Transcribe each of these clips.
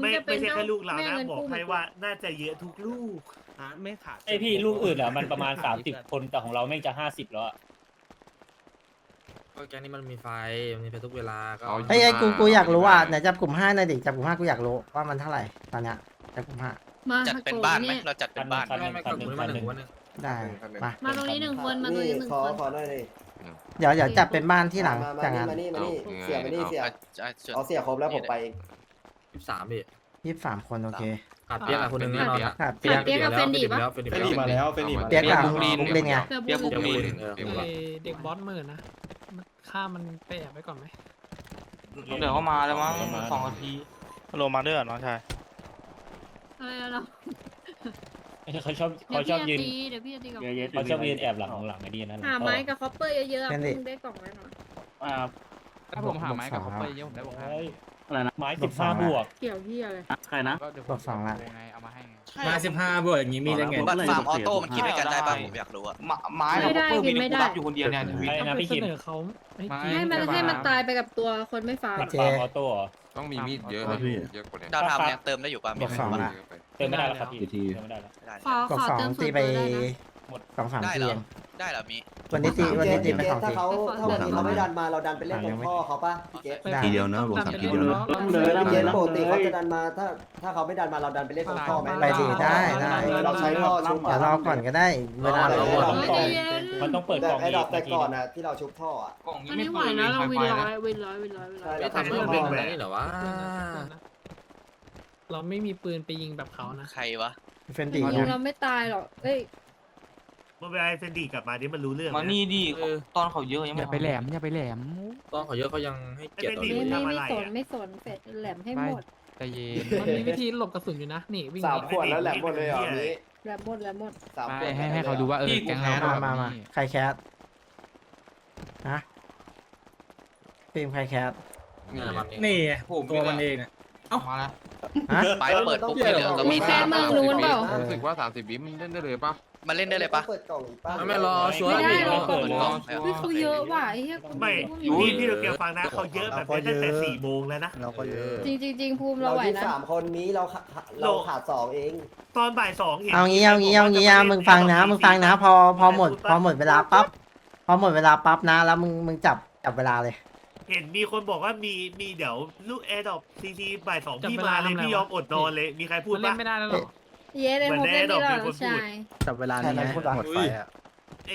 ไม่จะเป็ไม่นใช่แค่ลูกเราแม่นะเงินบอกกู้ให้ว่าน่าจะเยอะทุกลูกฮะไม่ขาดไอพี่ลูกอื่นอะมันประมาณสามสิบคนแต่ของเราแม่งจะห้าสิบแล้วอะก็แก๊งนี้มันมีไฟ มันมีไฟทุกเวลา ก็เอา เฮ้ยไอ้กูกูอยากรู้ว่าไหนจับกลุ่มห้าหน่อยดิจับกลุ่มห้ากูอยากรู้ว่ามันเท่าไหร่ตอนเนี้ยจับกลุ่มห้ามาจัดฮะเป็นโกบ้านไหมเนี่ยเราจัดเป็นบ้านคันหไม่นึ่งไม่คัก็นหหนึ่มุงนคัมานหหนึ่นึ่งงวันหนึ่งได้มามาตรงนี้หนึ่งคนมาตรงนี้หนึ่งขอคน ขอหน่อยดิเดี๋ยวเดี๋ยวจับเป็นบ้านที่หลังมาจากมานั้น มานี่มานี่เสียมานี่เสียอะอะส่วนเอาเสียครบแล้วผมไปเองยี่ สิบสามพี่ยี่สิบสามคนโอเคขาดเปียกอะคนหนึ่งแน่นอนอะขาดขาเปียก เปียกกับเฟนดีปะแล้วเฟนดีเฟรนดี้มาแล้วเฟรนดี้มาเปียกกับบุกลินบุกลินไงเกือบเปียกพูบุดกลินเออเปียกบุกลินเด็กบอสหมื่นนะมันฆ่ามันไปแอบไว้ก่อนไหมเดี๋ยวเขามาแล้วมั้งสองนาทีโลมาด้วยน้องชายอะไรนะเราเขาชอบเดี๋ยเขาวชอบพี่ยืนตีเดี๋ยวพี่จะตีกับเขาชอบยืนแอบหลังของหลังไอ้นี่นั่นหาไม้กับคอปเปอร์เยอะๆนั่นดิ มึงได้กล่องไว้หน่อย อ่าถ้าผมหาไม้กับเขาไปเยอะผมได้บอก อะไรนะไม้สิบห้าบวก เกี่ยวพี่อะไรใครนะบอกสองละมาสิบห้าบวกอย่างนี้มีได้ไง บัตรฟาร์มออโต้มันคิดด้วยกันได้ป่ะผมอยากรู้อะไม้ไม่ได้กินไม่ได้อยู่คนเดียวเนี่ยต้องอะไรนะไปพี่เสคิมนอเขาให้กินให้มันให้มันตายไปกับตัวคนไม่ฟาร์มบัตรฟาร์มออโต้เหรอต้องมีมีดเยอะนะเยอะกว่านี้ดาวทำเนี่ยเติมได้อยู่ป่ะบมีอกใครสองรู้ละเยอะไปเติมไม่ได้แล้วครับพี่เติมไม่ได้แล้วไม่ได้ขอบอกขอสองเติมส่ตีวนไปตัวได้นะสองสามได้ทีเหรอเอง ได้เหรอมีวันนี้ตีวันนี้ตีไปสองถ้าที เขาถ้าวันนี้เขาไม่ดันมาเราดันไปเล่นตรงพ่อเขาป่ะพี่เกตได้ ทีเดียวนะบวกสามทีเดียวนะพี่เกตปกติเขาจะดันมาถ้าถ้าเขาไม่ดันมาเราดันไปเล่นตรงพ่อไหมไปดีได้ได้ เราใช้ท่อชุบเดี๋ยวรอก่อนก็ได้เวลาเราไม่ได้เย็นมันต้องเปิดแต่กล่องไอ้อีดอกกแต่นาทีก่อนน่ะที่เราชุบท่ออะอันนี้ไหวนะเราวินร้อยวินร้อยวินร้อยวินร้อย ไม่ทำเรื่องเป็นแบบนี้เหรอวะ เราไม่มีปืนไปยิงแบบเขานะ ใครวะ เฟนจดี้ริงๆเราไม่ตายหรอกเอ้ยเมื่อเวลาเฟนดี้กลับมานี่มันรู้เรื่องมานี่ดิตอนเขาเยอะยังอไม่ย่าไปแหลมอย่าไปแหลมตอนเขาเยอะเขายังให้เกียรติเราไม่เลยไม่ไม่สนไม่สนเฟดแหลมให้หมดใจเย็นมันมีวิธีหลบกระสุนอยู่นะ นี่วิ่งสามขวดแล้วแหลมหมดเลยเหรอนี้แหลมหมดแหลมหมดสามขวดให้ให้เขาดูว่าเออแกงเรามามามาใครแคสฮะฟิล์มใครแคสนี่แหละมันเองนี่ไงตัวมันเองเนี่ยมาแล้ว ฮะไปเปิดปุ๊บที่เหลือก็มีมีแฟนเมืองนู้นเปล่า รู้สึกว่าสามสิบวิมันเล่นได้เลยป่ะมาเล่นได้เลยป่ะเปิดกล่องอีกป่ะไม่ไม่รอชัวร์ไม่ได้ดิหรอก เปิดกล่องแล้ว เฮ้ยเขาเยอะว่ะไอ้เหี้ยไม่พวกพี่นี้พี่เราเกียวฟังนะเขาเยอะแบบนี้ตั้งแต่สี่โมงแล้วนะ เราก็เยอะจริงจริงจริงภูมิเราเราไหวที่นะสามคนนี้เราขาดเราขาดสองเอง ตอนบ่ายสองเห็นเอางี้เอางี้เอางี้อะมึงฟังนะ มึงฟังนะ พอพอหมด พอหมดเวลาปั๊บพอหมดเวลาปั๊บนะ แล้วมึงมึงจับจับเวลาเลย เห็นมีคนบอกว่ามีมีเดี๋ยวลูกแอร์ดอปซีซีบ่ายสองจับพี่เวมาลาเลยทำไงพี่ยอมวะอดนอนเลยมีใครพูดมันเล่ปะ นไม่ได้แล้วหรอ เย้เลยผมเล่นดีกว่าลูกชาย จับเวลานี้ใครไงพูดวะหมดไฟอะเอ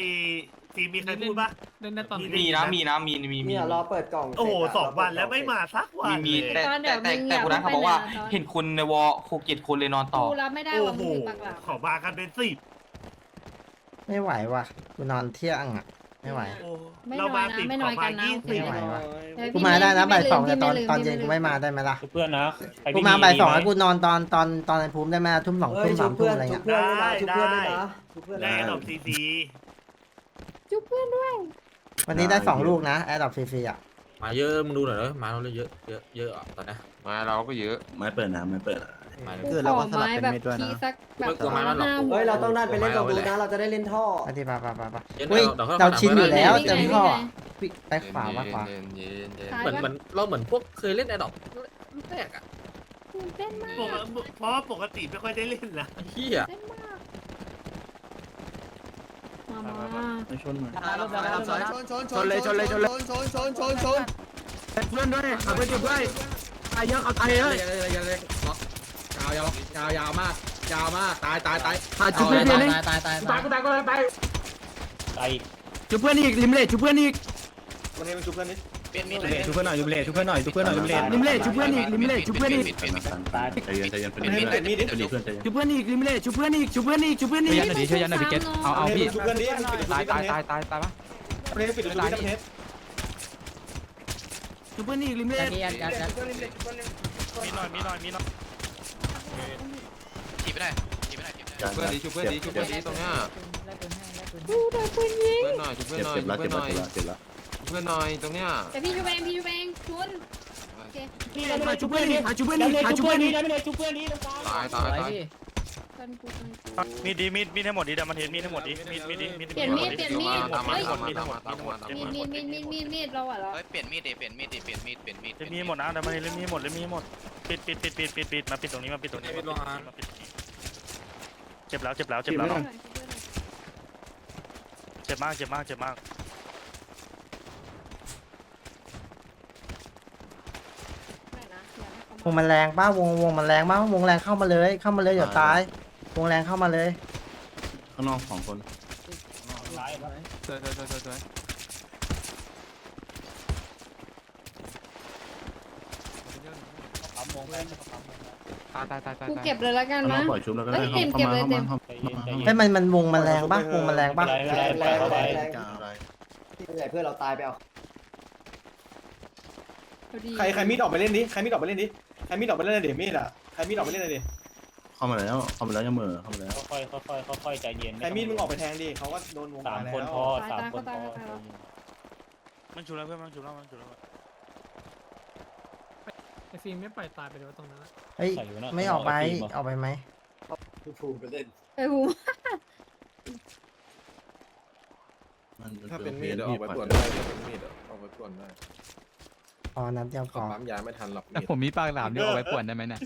ทีมีใครพูดปะ เล่นได้ตอนมีนะมีนะมีมีเนี่ยรอเปิดกล่องโอ้โหเสร็จะสองวันแล้วไม่มาสักวันเลยตอนเดี๋ยวมึงอยากไปไหนอะตอนเห็นคนในวอลหกเจ็ดคนเลยนอนต่อ กูรับไม่ได้โอ้ว่าโหมึงมีปากหลาขอมากันเป็นสิบไม่ไหวว่ะกูนอนเที่ยงอะ ไม่ไหว โอ้ไม่เราน้อมายนะสิบไม่ขน้ออยมากันนะยี่โอเคสิบไม่ไหวว่ะเดี๋ยวกูพี่มาได้นะไม่บ่ายสองลืแต่ตอนพี่ตอนเย็นลืกูไม่มาได้ไหมล่ะ เพื่อนนะกูมาบ่ายสองให้กูนอนตอนตอนตอนไอ้ภูมิได้ไหมทุ่มสองเฮ้ทุ่ยมชุสาบมทุ่เพื่มอนอะไรชุเงี้บยเพื่อนด้วยนะชุบเพื่อนด้วยนะชุบเพื่อนแอด้วยร์ดอนะปซีซีจุ๊บเพื่อนด้วยวันนี้ได้สองลูกนะแอร์ดรอปฟรีๆอะ มาเยอะมึงดูหน่อยเลยมาเราเลยเยอะเยอะเยอะอะตอนนี้มาเราก็เยอะ ไม้เปิดนะไม้เปิด มาเลยกูขอไม้แบบทีสักแบบไม่กลัวไม้มันหรอก ห้าหัว เฮ้ยเราต้องนั่นไปเล่นตรงนู้นนะเราจะได้เล่นท่อไปดิไปไปไปไปเย็นเฮ้ยเดี๋ยวเขาเราชินอยู่แล้ววิ่งไงเต็มวิ่งข้อไงอะวิ่งไปขวาว่าขวา เย็นเย็นเย็นซ้ายเหมือนเหมือนเราเหมือนพวกเคยเล่นแอดดอกแรกอะตื่นเต้นมากปกติเพราะว่าปกติไม่ค่อยได้เล่นนะเฮียเต้นมากมามาไม่ชนมาชนเลยชนเลยชนเลยชนชนชนชนเพื่อนด้วยเอาเพื่อนด้วยตายเยอะเอาตายเยอะยาวยาวยาวยาวมาก ยาวมาก ตายตายตายหาชุบเพื่อนนี่ตายตายตายก็ตายก็ตายไปไปชุบเพื่อนอีกลิมเล่ชุบเพื่อนอีกวันนี้มันชุบเพื่อนนี่เปลี่ยนมีดชุบเพื่อนหน่อยลิมเล่ชุบเพื่อนหน่อยชุบเพื่อนหน่อยลิมเล่ลิมเล่ชุบเพื่อนอีกลิมเล่ชุบเพื่อนอีกตายใจเย็นใจเย็นเป็นมีดเป็นมีดเดี๋ยวชุบชุบเพื่อนอีกลิมเล่ชุบเพื่อนอีกชุบเพื่อนอีกชุบเพื่อนอีกช่วยยันหน่อยดิช่วยยันหน่อยพี่เกตเอาเอาพี่ชุบเพื่อนนี่ตายตายตายตายตายปะปิดประตูที่เทสชุบเพื่อนอีกลิมเล่มีหน่อยมีหน่อยมีหน่อยฉีด ไม่ได้ฉีดไม่ได้ฉีดไม่ได้เพื่อนดีชุบเพื่อนดีชุบเพื่อนดีตรงเนี้ยดูแต่ปืนยิงเพื่อนหน่อยชุบเพื่อนหน่อยชุบเพื่อนหน่อยเพื่อนหน่อยตรงเนี้ยแต่พี่ชูเองพี่ชูเองชุนโอเคหาชุบเพื่อนอีกหาชุบเพื่อนอีกหาชุบเพื่อนอีกตายตายตายกันกูกันกูมีดดีมีดมีดให้หมดดีดัมมันเห็นมีดให้หมดดีมีดมีดดีมีดเปลี่ยนมีดเปลี่ยนมีดตามมาเฮ้ยตามมาตามมาตามมาตามมีมาดมีดมีดมีดมีดมีดเราอะเราเฮ้ยเปลี่ยนมีดดิเปลี่ยนมีดดิเปลี่ยนมีดเปลี่ยนมีดเปลี่ยนมีดเล่นมีดหมดนะดัมมันเห็นเล่นมีดหมดเล่นมีดหมดปิดปิดปิดปิดปิดปิดมาปิดตรงนี้มาปิดตรงนี้มาปิดตรงนี้มาปิดตรงนี้ เจ็บแล้วเจ็บแล้วเจ็บแล้วเจ็บมากเจ็บมากเจ็บมากวงมันแรงป้าวงวงมันแรงป้าวงแรงเข้ามาเลย เข้ามาเลยเดี๋ยวตาย วงแรงเข้ามาเลยข้างนอกสองคนร้ายแล้วสวยส วยสวยสวยสวยปั๊มวงไปปั๊มวงไปตายตายตายตายกูเก็บเลยแล้วกันข้างนอนะกปล่อยชุบแล้วก็ได้เอ้ยเข้าเก็บมาเก็บเลยเข้ามาเข้าใจเย็นใจเย็นเฮ้ยมันมันวงมันแรงปะวงมันแรงปะไม่เป็นไรไม่เป็นไรแรงปล่อยแรเขาไปงแรงไม่ใหญ่เพื่อนเราตายไปเอาพอดีใครใครมีดออกไปเล่นดิใครมีดออกไปเล่นดิใครมีดออกไปเล่นดิมีดอะใครมีดออกไปเล่นดิเข้ามาแล้วเข้ามาแล้วยังเหม่อเข้ามาแล้วค่อยค่อยค่อยค่อยค่อยใจเย็นใครมีดมึงออกไปแทงดิเขาก็โดนวงสามตายคนแล้วพอสามคนพอมันชุบแล้วเพื่อนมันชุบแล้วมันชุบแล้วไอ ฟิล์มไม่ปล่อยตายไปเลยวะตรงนั้นอะเฮ้ยไม่ออกไปออกไปไหมภูมิไปเล่นไอ้หูมันถ้าเป็นมีดดออกไปป่วนได้ถ้าเป็นมีดออกไปป่วนได้พอนับเดียวพก็อปั๊มยาไม่ทันหรอกแต่มีดผมมีปากหลามเดียวเอาไว้ป่วนได้ไหมเนี่ย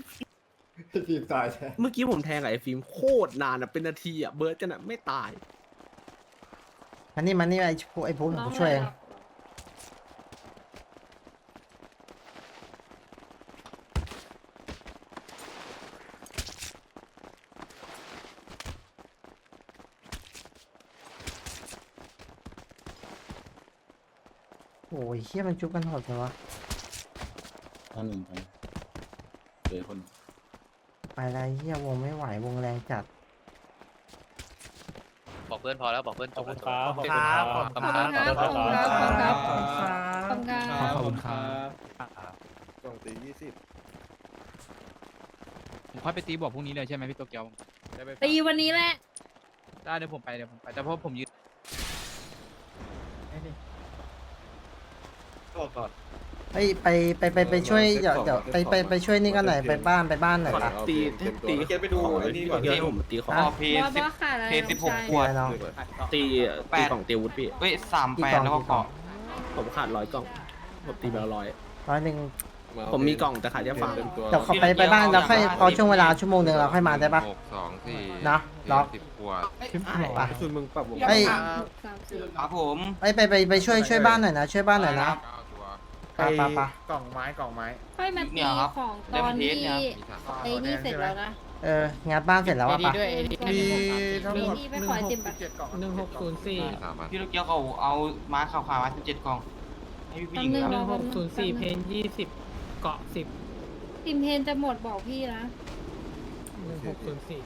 ทีมตายแท้เมื่อกี้ผมแทงกับไอ้ฟิล์มโคตรนานอะเป็นนาทีอะเบิร์ดกันอะไม่ตายมันนี่มันนี่ไอ้พวกไอ้พูดผมช่วยเอง โอ้ยเฮียมันจุกกันหมดเลยวะ ท่านหนึ่งไปเจอคนไปไรเฮียวงไม่ไหววงแรงจัด บอกเพื่อนพอแล้วบอกเพื่อนขจอบบคุแล้ณวคจรับบขอบคุณครับ ขอบคุณครับ ขอบคุณครับ ขอบคุณครับ ขอบคุณครับ ขอบคุณครับกล่องตียี่สิบผมค่อยไปตีบอกพรุ่งนี้เลยใช่ไหมพี่โตเกียวได้ไปตีวันนี้แหละ ได้เดี๋ยวผมไปเดี๋ยวผมไป แต่เพราะผมยืน ก็ก่อน เฮ้ยไปไปไปไปช่วยเดี๋ยวเดี๋ยวไปไปไปช่วยนี่กันหน่อยไปบ้านไปบ้านหน่อยปะตีตีเกตไปดูไอ้นี่ก่อนที่ผมตีของฮะบอสบอสขาดอะไรเพสิบหกขวด น้อง ตีตีกล่องตีวุฒิพี่ เฮ้ยสามแปดแล้วก็เกาะผมขาดร้อยกล่องผมตีไปแล้วร้อยร้อยหนึ่งผมมีกล่องแต่ขาดแค่ฝาเดี๋ยวเขาไปไปบ้านแล้วค่อยพอช่วงเวลาชั่วโมงหนึ่งเราค่อยมาได้ปะหกสองสี่เนาะล็อกสิบขวดปะคือมึงปรับวงเฮ้ย สามสี่ครับผม ไปไปไปไปช่วยช่วยบ้านหน่อยนะช่วยบ้านหน่อยนะเก้าตัว ไปไปไป กล่องไม้กล่องไม้ค่อยมาตีของตอนที่มีสามไอ้นี่เสร็จแล้วนะ เอองานบ้านเสร็จแล้วอะปะมีทั้งหมดมีไปขอจิมปะ เจ็ดกล่องหนึ่งหกศูนย์สี่สามพันพี่ลูกเกียวเขาเอาม้าขาวๆมาสิบเจ็ดกล่อง ให้พี่ผู้หญิงแป๊บหนึนึ่งงหกศูนย์สี่เพนยี่สิบเกาะสิบติมเพนจะหมดบอกพี่นะหนึ่งหกศูนย์สี่